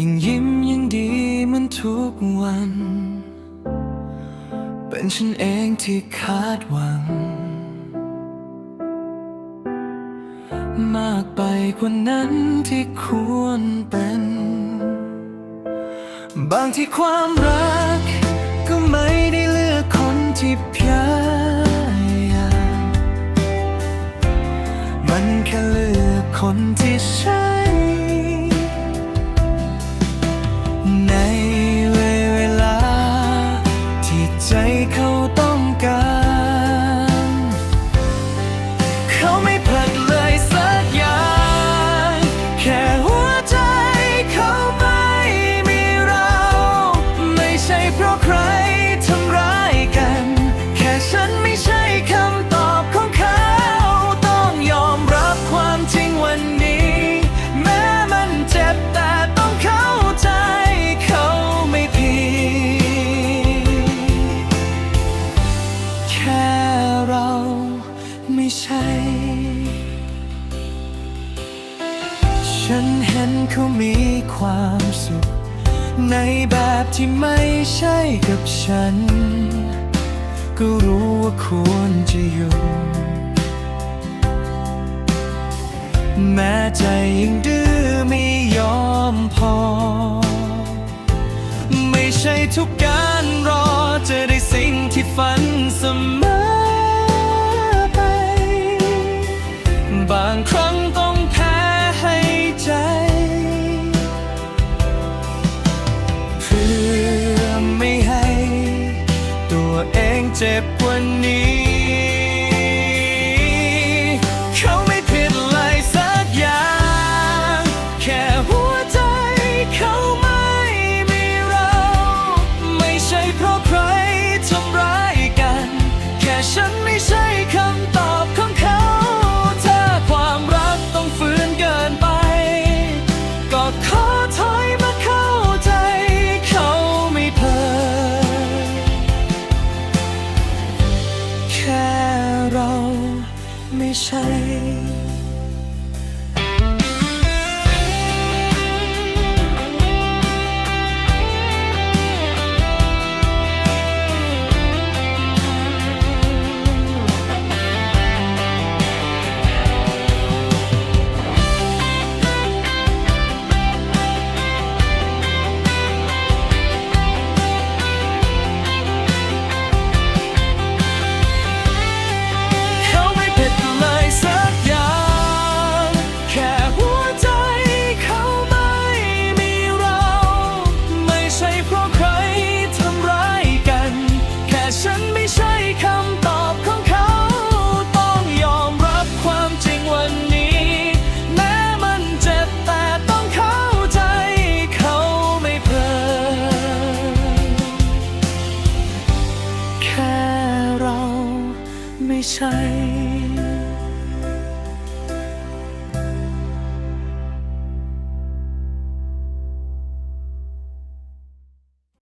ผิดยังยิ้มยังดีเหมันทุกวัน เป็นฉันเองที่คาดหวัง มากไปกว่านั้นที่ควรเป็น บางที่ความรัก ก็ไม่ได้เลือกคนที่ ไม่ใช่ ฉันเห็นเขามีความสุข ในแบบที่ไม่ใช่กับฉัน ก็รู้ว่าควรจะอยู่ แม้ใจยังดื้อไม่ยอมพอ ไม่ใช่ทุกการรอจะได้สิ่งที่ฝันเสมอ tip when need は。 ใช่